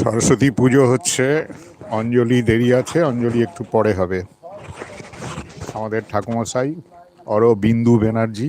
সরস্বতী পুজো হচ্ছে অঞ্জলি দেরি আছে অঞ্জলি একটু পরে হবে। আমাদের ঠাকুমশাই অরবিন্দু ব্যানার্জি।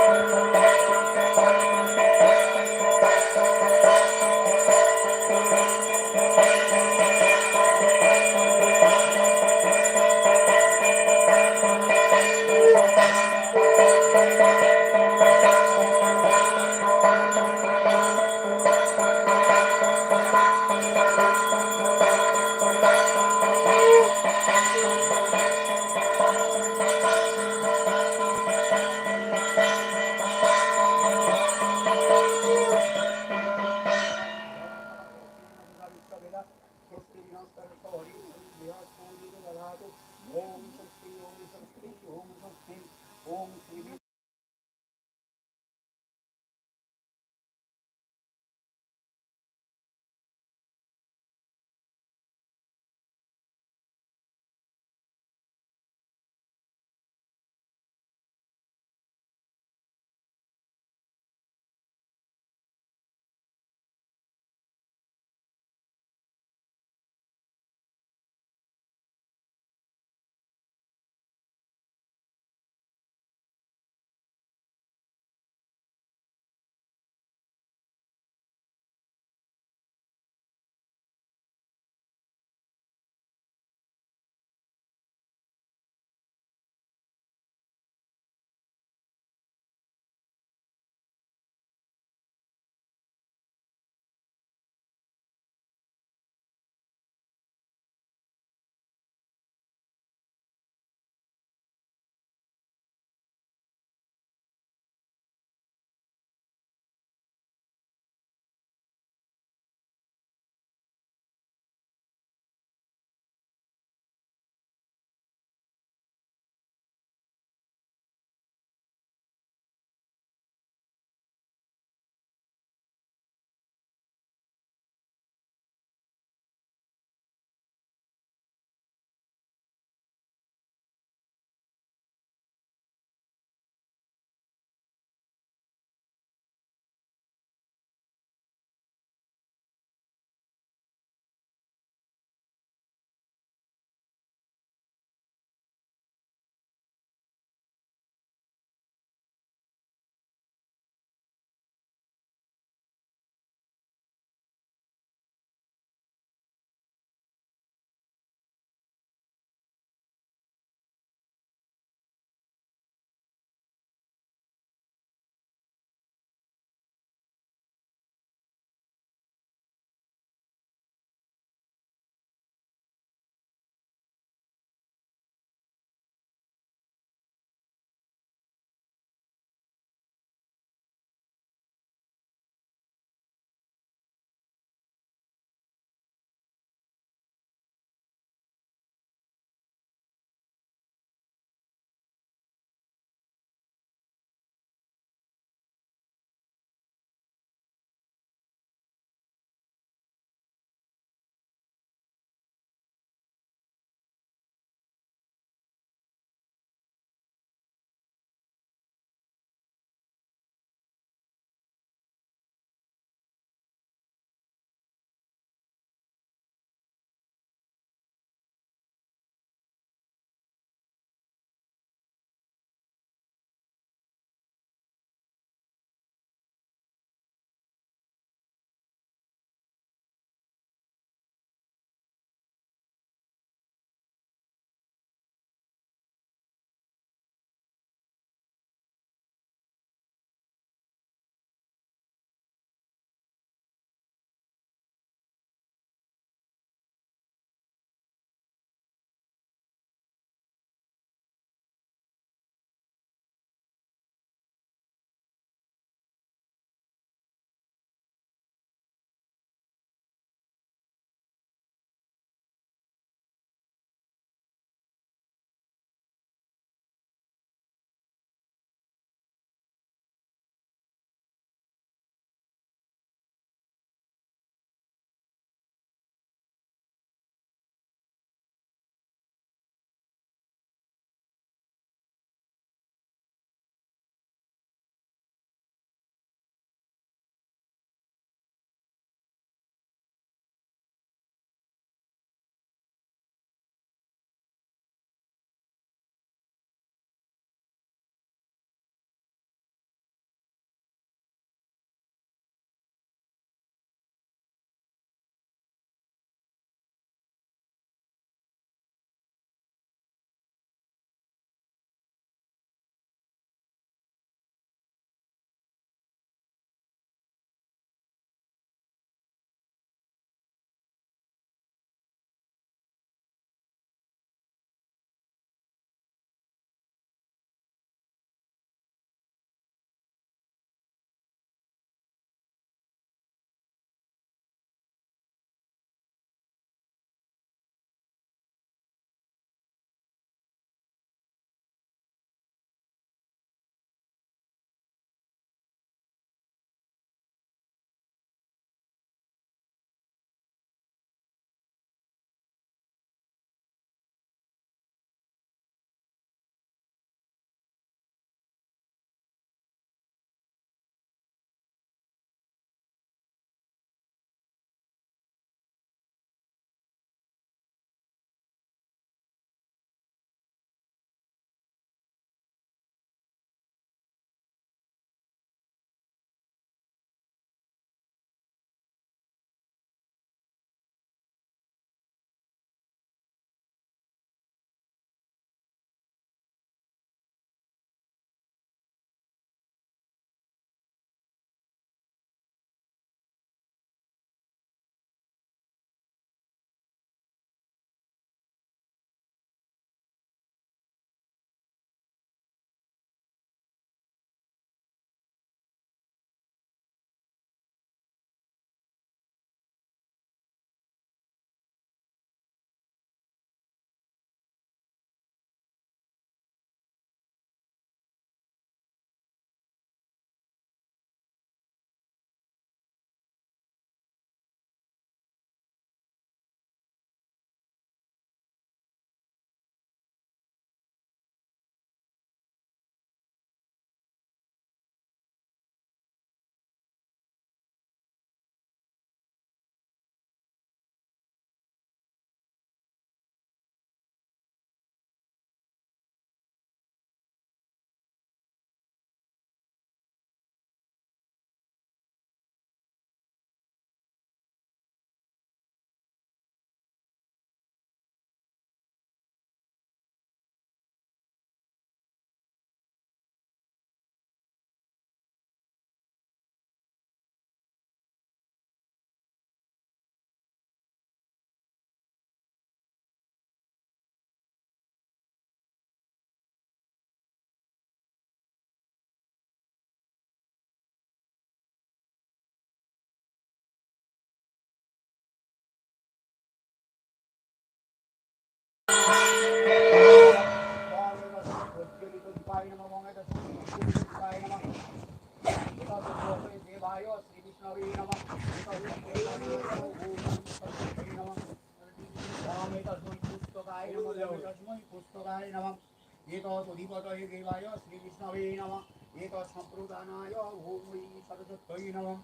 एतदधिपतये देवाय श्रीकृष्णवे नमः एतत् एतत्सम्प्रदानाय भूमि सरस्वत्यै नमः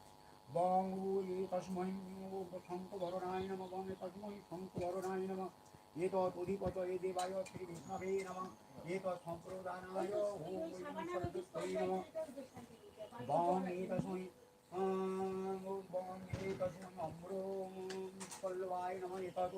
वां भूये तस्मै शङ्कुभरणाय नमः वां तस्मै शङ्कुभरणाय नमः एतदधिपतये देवाय श्रीकृष्णवे नमः एतत् एतत्सम्प्रदानाय भूमि सरस्वत्यै नमः वां तस्मै সরস্বতী নম বং এ তস্मै বং এ তস্मै অম্র পল্লবায় নম এতৎ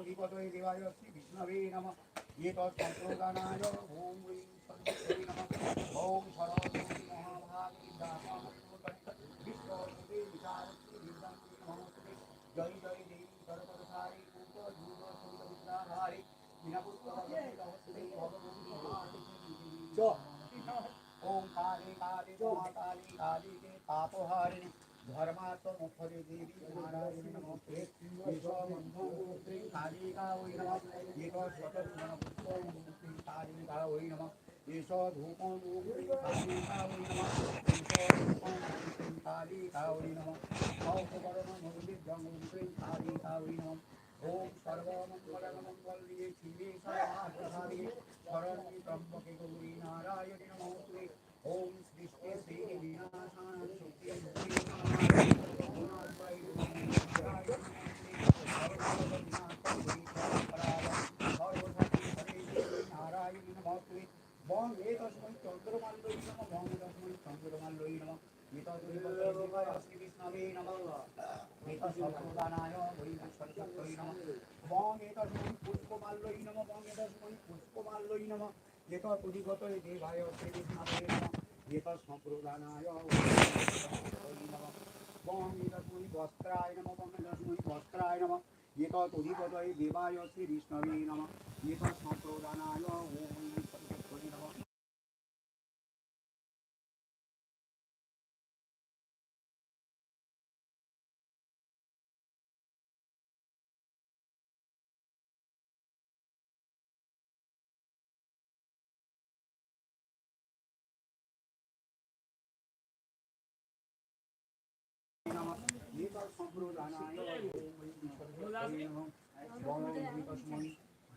ओम सर्वमङ्गलमङ्गल्ये शिवे सर्वाधारे शरण्ये त्र्यम्बके गौरी नारायणे नमोऽस्तु ॐ सृष्टे श्रीविनाशाय शक्तिः বং এ দশমী চন্দ্রমাল্লই নম। বং এ দশমী চন্দ্রমাল্লই নম। শ্রীকৃষ্ণমে নম সর্বদানায় বৈশ্বরসত্তই নম। বং এ দশমী পুষ্পমাল্লই নম বং এ দশমী পুষ্পমাল্লই নম যেত প্রতিগত দেবায় শ্রীকৃষ্ণমে নম। যেত সম্প্রদানায় নম। বং এ দশমী বস্ত্রায় নম বং এ দশমী বস্ত্রায় নম। যেত অধিগত দেবায় শ্রীকৃষ্ণমে নম।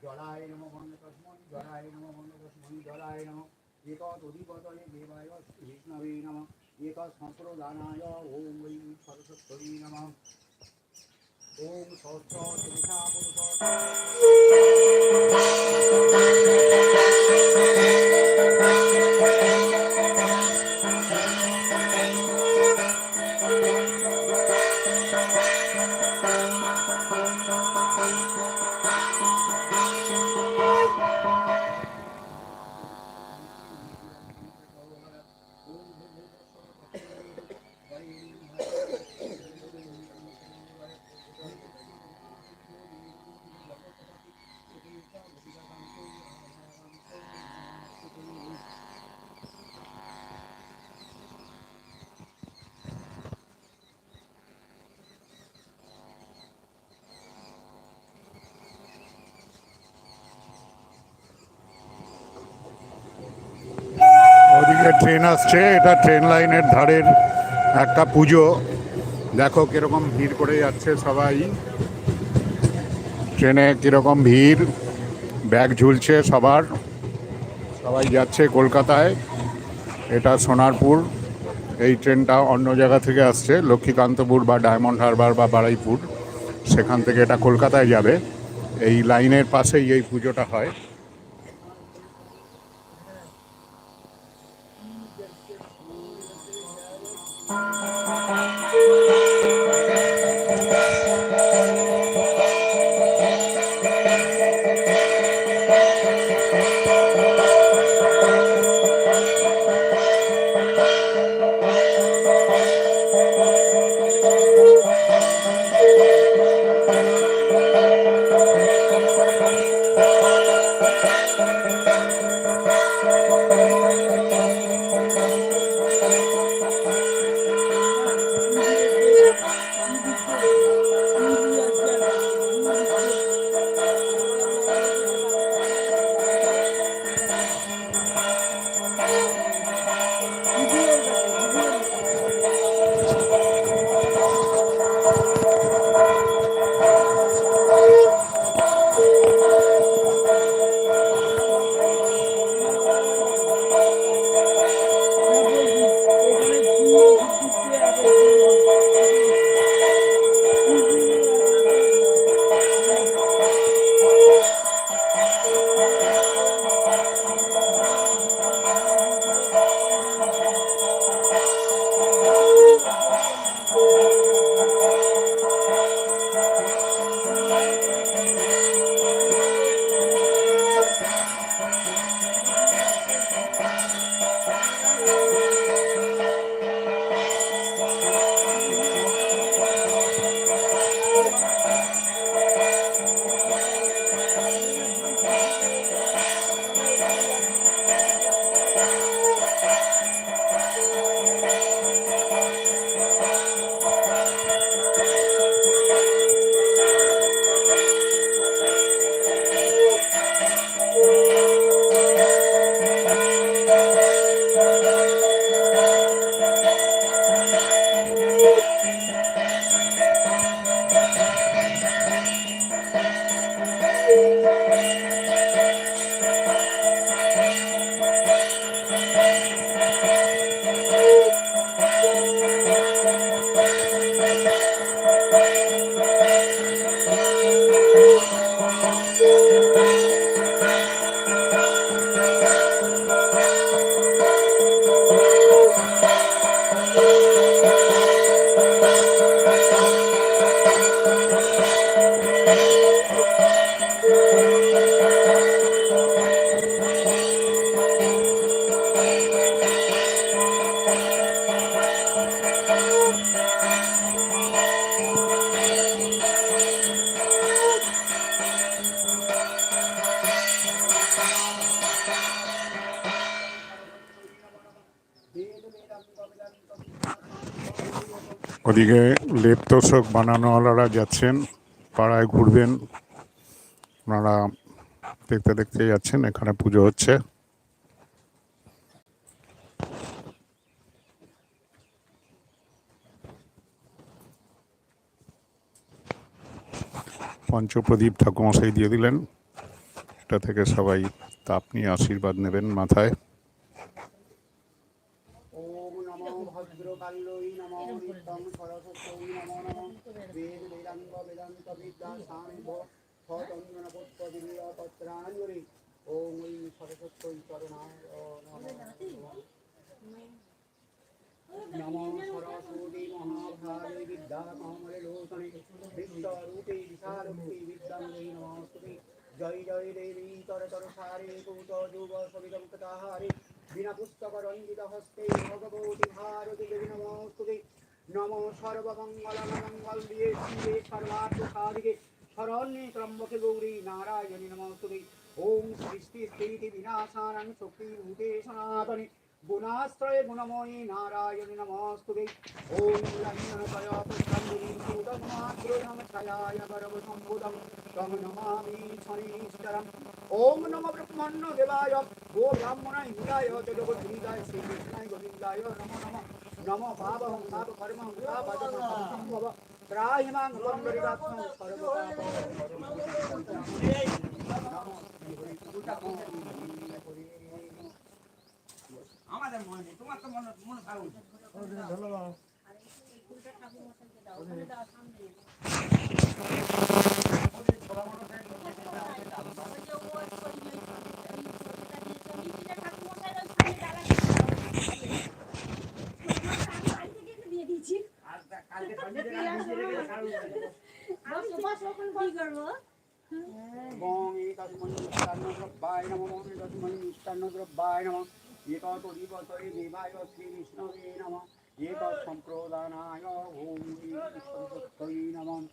জলায় নম ভঙ্গ তস্মৈ জলায় নম ভঙ্গ তস্মৈ জলায় নম এতৎ অধিপতয়ে দেবায় বিষ্ণবে নম এতৎ সম্প্রদানায় ওম ওই সরস্বতী নম ওম সহস্র পুরুষা পুরুষ ওদিকে ট্রেন আসছে, এটা ট্রেন লাইনের ধারের একটা পুজো। দেখো কীরকম ভিড় করে যাচ্ছে সবাই। ট্রেনে কীরকম ভিড়, ব্যাগ ঝুলছে সবার। সবাই যাচ্ছে কলকাতায়, এটা সোনারপুর। এই ট্রেনটা অন্য জায়গা থেকে আসছে, লক্ষ্মীকান্তপুর বা ডায়মন্ড হারবার বা বারাইপুর। সেখান থেকে এটা কলকাতায় যাবে। এই লাইনের পাশেই এই পুজোটা হয়। ওদিকে লেপ তোষক বানানোওয়ালারা যাচ্ছেন, পাড়ায় ঘুরবেন। ওনারা দেখতে দেখতে যাচ্ছেন, এখানে পুজো হচ্ছে। পঞ্চপ্রদীপ ঠাকুমশাই দিয়ে দিলেন। এটা থেকে সবাই তাপ নিয়ে আশীর্বাদ নেবেন মাথায় নিত্যং সরস্বতী নমো নমো বেদ বেদাঙ্গ বেদান্ত বিদ্যা সাম্ভ সচন্দন পুষ্প বিল্ল পত্রাঞ্জলি ওম ঐ সরস্বতী চরণায় নমো নমো সরস্বতী মহাভাগে বিদ্যা কমলে লোচনে বিশ্বরূপে বিশালমূর্তি বিদ্যাঙ্গে জয় জয় দেবী তর তর সারে কৌত যুগ সবিতম কৃতাহারে বিনা পুস্তক রঞ্জিত হস্তে ভগবতী ভারতী দেবী নমস্তুতে নমো সর্বমঙ্গল মঙ্গল দিয়ে শিবে সর্বার্থ শরণ্যে ত্রম্বকে গৌরী নারায়ণী নমস্তুতে ওম সৃষ্টি স্থিতি বিনাশানং শক্তি ভূতে সনাতনে গুণাশ্রয়ে গুণময়ী নারায়ণী নমস্তুতে ওম ব্রহ্মণ্য দেবায় গো ব্রাহ্মণায় হিতায় জগদ্গীতায় শ্রীকৃষ্ণায় গোবিন্দায় নমো নমঃ নমো পাবহং পাপ কর্মং সম্ভব ত্রাহিমাং বন্দরিদাত্মং আমাদের মনে তোমার তো মনে সন্ধ্যে বং এতস্মৈ মিষ্টান্নদ্রব্যায় নমঃ বং এতস্মৈ মিষ্টান্নদ্রব্যায় নমঃ। অধিপতয়ে দেবায় নমঃ। ওম বিষ্ণুসত্তৈ নমঃ।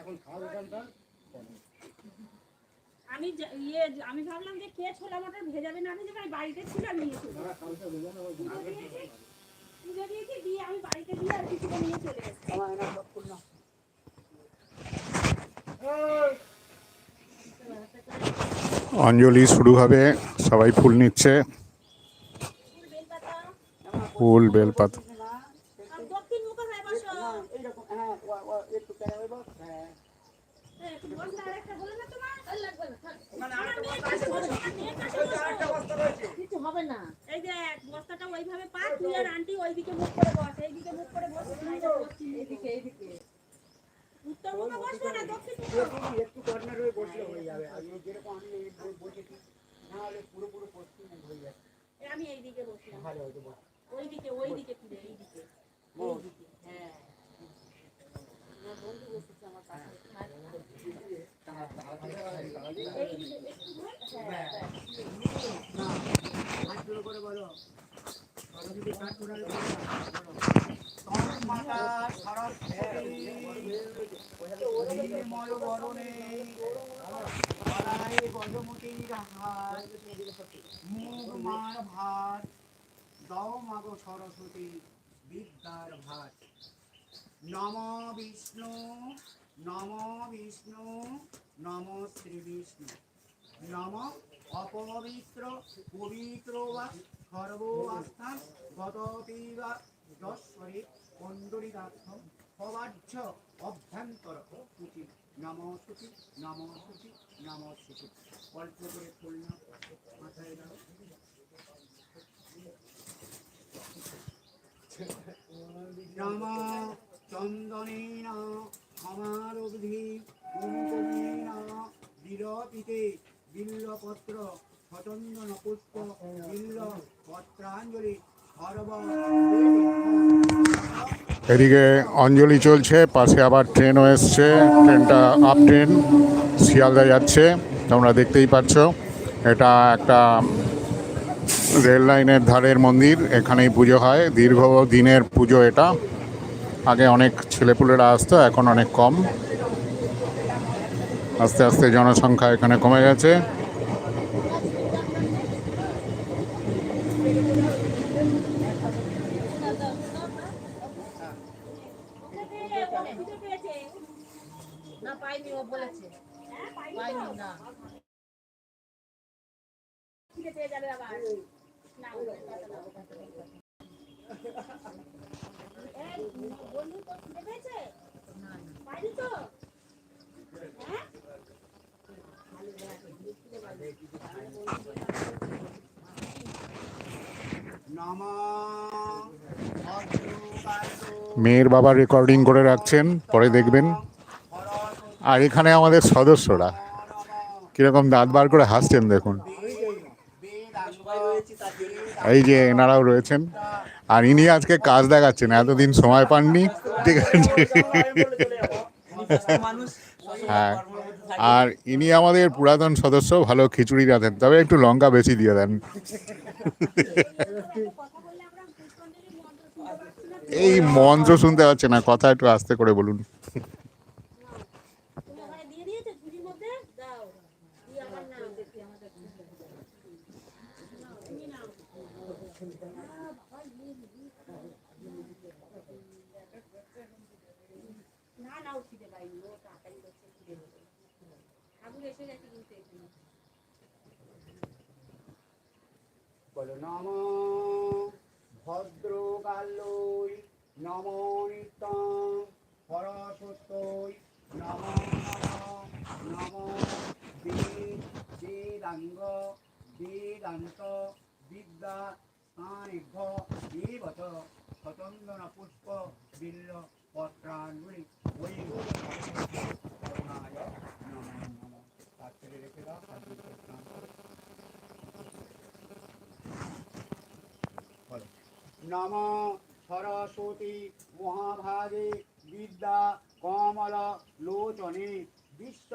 এখন খাওয়া দোকানটা? আমি যা- ইয়ে আমি ভাবলাম যে কে ছোলা মটর ভেজাবে না ভেজাবে আমি বাড়িতে ছিল না পুজো দিয়েছি দিয়ে আমি বাড়িতে দিয়ে আর কিছুটা নিয়ে চলে এসেছি অঞ্জলি শুরু হবে সবাই ফুল নিচ্ছে। ফুল বেলপাতা আর দক্ষিণ মুখে হয়ে বসো হ্যাঁ এইরকম হ্যাঁ ও- ও একটু কেটে দেবো হ্যাঁ হ্যাঁ, একটু বসলে আর একটা হলো না তোমার আর লাগবে না থাক। ওখানে আমার আরেকটা মেয়ের বস্তা কাছে আছে, বসো, আমার মেয়ের কাছে ওই তো বসো। আরেকটা বস্তা রয়েছে। কিছু হবে না এই দেখ বস্তাটা ওইভাবে পা তুই আর আন্টি ওইদিকে মুখ করে বস এইদিকে মুখ করে বস এইদিকে এইদিকে উত্তর মুখে বসবো না দক্ষিণ মুখে একটু একটু কর্নার হয়ে বসলে। হয়ে যাবে যেরকম আমি এই বসেছি না হলে পুরো পুরো পশ্চিম হয়ে যাবে আমি এইদিকে বসলাম। ভালো হয়তো ওইদিকে ওইদিকে এইদিকে এইদিকে হ্যাঁ আমার বন্ধু বসেছে আমার পাশে এইদিকে একটু ধর। হ্যাঁ হাত জোড় করে বলো সরস্বতী কাঠ করে বলো। তম মাতা সরস্বতী নির্মল বরণে গলায় গজমতির হাত মুখ মার ভাত, দাও মাগো সরস্বতী বিদ্যার ভাত। নম বিষ্ণু নম বিষ্ণু, নম শ্রী বিষ্ণু। নম অপবিত্র, পবিত্র বা সর্বাস্থান গতপি বা যশ্বরে কণ্ডলিদার্থ সবাহ্য অভ্যন্তর শুচি নম শুচি নম শুচি নম শুচি অল্প করে ফুল মাথায় দাও। এদিকে অঞ্জলি চলছে, পাশে আবার ট্রেনও এসছে, ট্রেনটা আপ ট্রেন শিয়ালদা যাচ্ছে, তোমরা দেখতেই পাচ্ছ, এটা একটা রেল লাইনের ধারের মন্দির, এখানেই পুজো হয়। দীর্ঘ দিনের পুজো এটা। আগে অনেক ছেলেপুলেরা আসতো, এখন অনেক কম। আস্তে আস্তে জনসংখ্যা এখানে কমে গেছে। না মেয়ের বাবা রেকর্ডিং করে রাখছেন, পরে দেখবেন। আর এখানে আমাদের সদস্যরা। কীরকম দাঁত বার করে হাসছেন দেখুন। এই যে এনারাও রয়েছেন। আর ইনি আজকে কাজ দেখাচ্ছেন, এতদিন সময় পাননি। ঠিক আছে। হ্যাঁ। আর ইনি আমাদের পুরাতন সদস্য, ভালো খিচুড়ি রাঁধেন। তবে একটু লঙ্কা বেশি দিয়ে দেন। এই মন্ত্র শুনতে পাচ্ছে না, কথা একটু আস্তে করে বলুন তুমি ওখানে দিয়ে দিয়েছ ঝুড়ির মধ্যে? দাও। দিয়ে আবার নাও। তুমি নাও। না নাও খিদে পাইনি ও তাড়াতাড়ি করছে খিদে হবে ঠাকুর এসে গেছে কিন্তু এখানে বলো নম ভদ্রকাল্যই নম নিত্যং নম নম বেদ বেদাঙ্গ বিদ্যা স্থানিভ্য দেবত স্বচন্দন পুষ্প বিল্ল। নম সরস্বতী মহাভাগে বিদ্যা, কমল, লোচনে বিশ্ব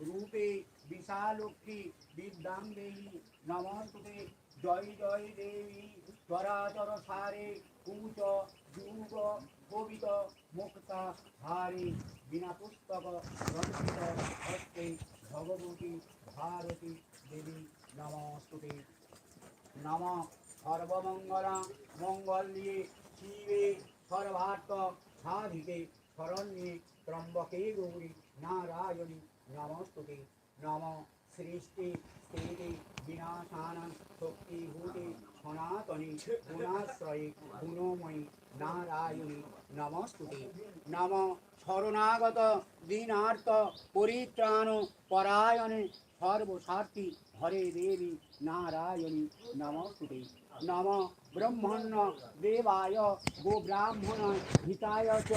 রূপে বিশালক্ষী বিদ্যাঙ্গেয়ী নমস্তুতে। জয় জয় দেবী, চরাচর সারে কুচ যুগ, কবিত, মুক্তা, হারে, বিনা পুস্তক গ্রন্থিত হস্তে, ভগবতী, ভারতী দেবী নমস্তুতে। নম সর্বমঙ্গলা মঙ্গল্যে শিবে সর্বার্থ সাধিকে শরণ্যে ত্রম্বকে গৌরী নারায়ণী নমস্তুতে। নম সৃষ্টি স্থিতি বিনাশানং শক্তিভূতে সনাতনী গুণাশ্রয়ে গুণময়ী নারায়ণী নমস্তুতে। নম শরণাগত দীনার্থ পরিত্রাণ পরায়ণে সর্বসার্থী হরে দেবী নারায়ণী নমস্তুতে। নম ব্রহ্মণ্য দেবায় গো ব্রাহ্মণ হিতায় চ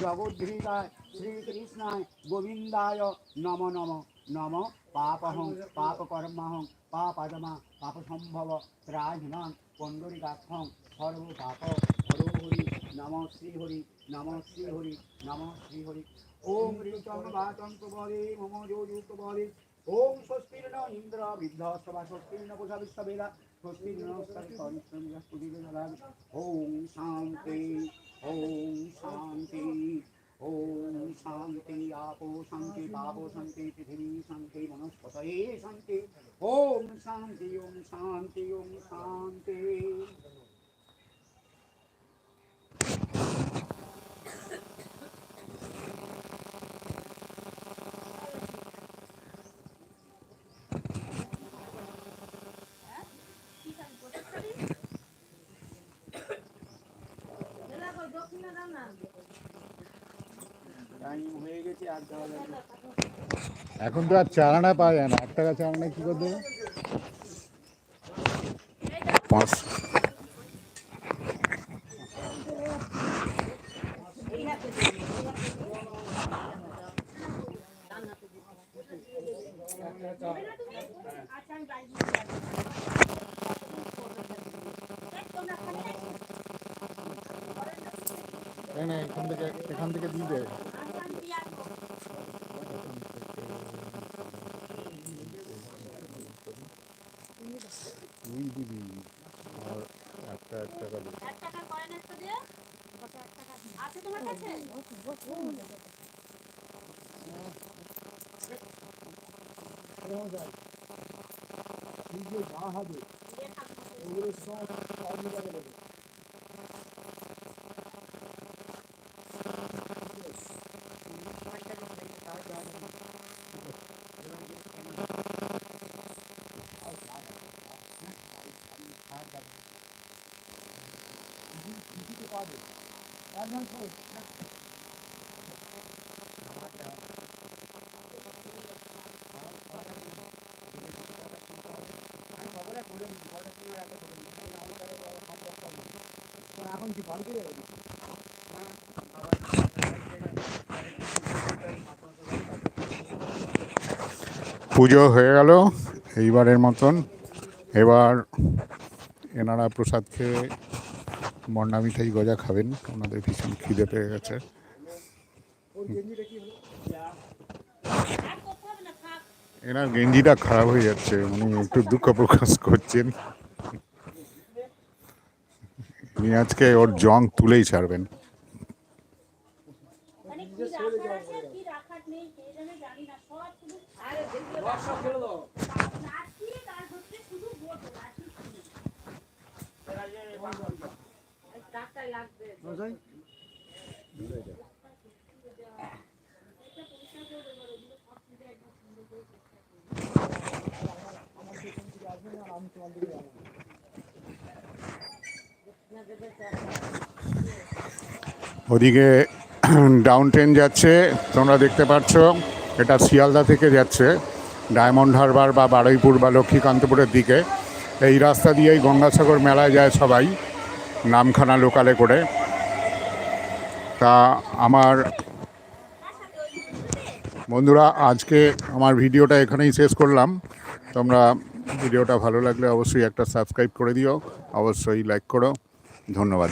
জগদ্ধিতায় শ্রীকৃষ্ণায় গোবিন্দায় নম নম নম পাপহং পাপকর্মহং পাপাদমা পাপসম্ভব ত্রাহিমাং পণ্ডরিকাক্ষং সর্বপাপ হরো হরি নম শ্রীহরি নম শ্রীহরি নম শ্রীহরি ওম ঋতম বাচম বলে মম যোযুক্ত বলে ওম স্বস্তির ওম শান্তি ওম শান্তি ওম শান্তি, আপো শান্তি পাপো শান্তি, পৃথিবী শান্তি, বনস্পতয়ে শান্তি। ওম শান্তি ওম শান্তি ওম শান্তি এলা কই দক্ষিণা দাও না টাইম হয়ে গেছে আর যাওয়া যাবে না। এখন তো আর চারানা পাওয়া যায় না। আট টাকা চারানা কি করে দেবে? পাঁচ আচ্ছা আমি বাড়ি দিয়ে যাব। দেখ, তোমরা খালি আছো? তাই এখান থেকে এখান থেকে দিয়ে দেয় আমি আমি দিয়ে আসব। তুই দিবি আর একটা এক টাকা দেবে এক টাকার কয়েন একটা দিয়ে আছে তোমার কাছে দিয়ে থাকব। এখন কি ভালো করে পুজো হয়ে গেল এইবারের মতন এবার এনারা প্রসাদ খেয়ে মন্ডা মিঠাই গজা খাবেন ওনাদের ভীষণ খিদে পেয়ে গেছে এনার গেঞ্জিটা খারাপ হয়ে যাচ্ছে উনি একটু দুঃখ প্রকাশ করছেন উনি আজকে ওর জং তুলেই ছাড়বেন মানে কি ওদিকে ডাউন ট্রেন যাচ্ছে তোমরা দেখতে পাচ্ছ এটা শিয়ালদা থেকে যাচ্ছে ডায়মন্ড হারবার বা বারুইপুর বা লক্ষ্মীকান্তপুরের দিকে। এই রাস্তা দিয়েই গঙ্গাসাগর মেলায় যায় সবাই। নামখানা লোকালে করে। তা আমার বন্ধুরা, আজকে আমার ভিডিওটা এখানেই শেষ করলাম। তোমরা ভিডিওটা ভালো লাগলে অবশ্যই একটা সাবস্ক্রাইব করে দিও। অবশ্যই লাইক করো। ধন্যবাদ।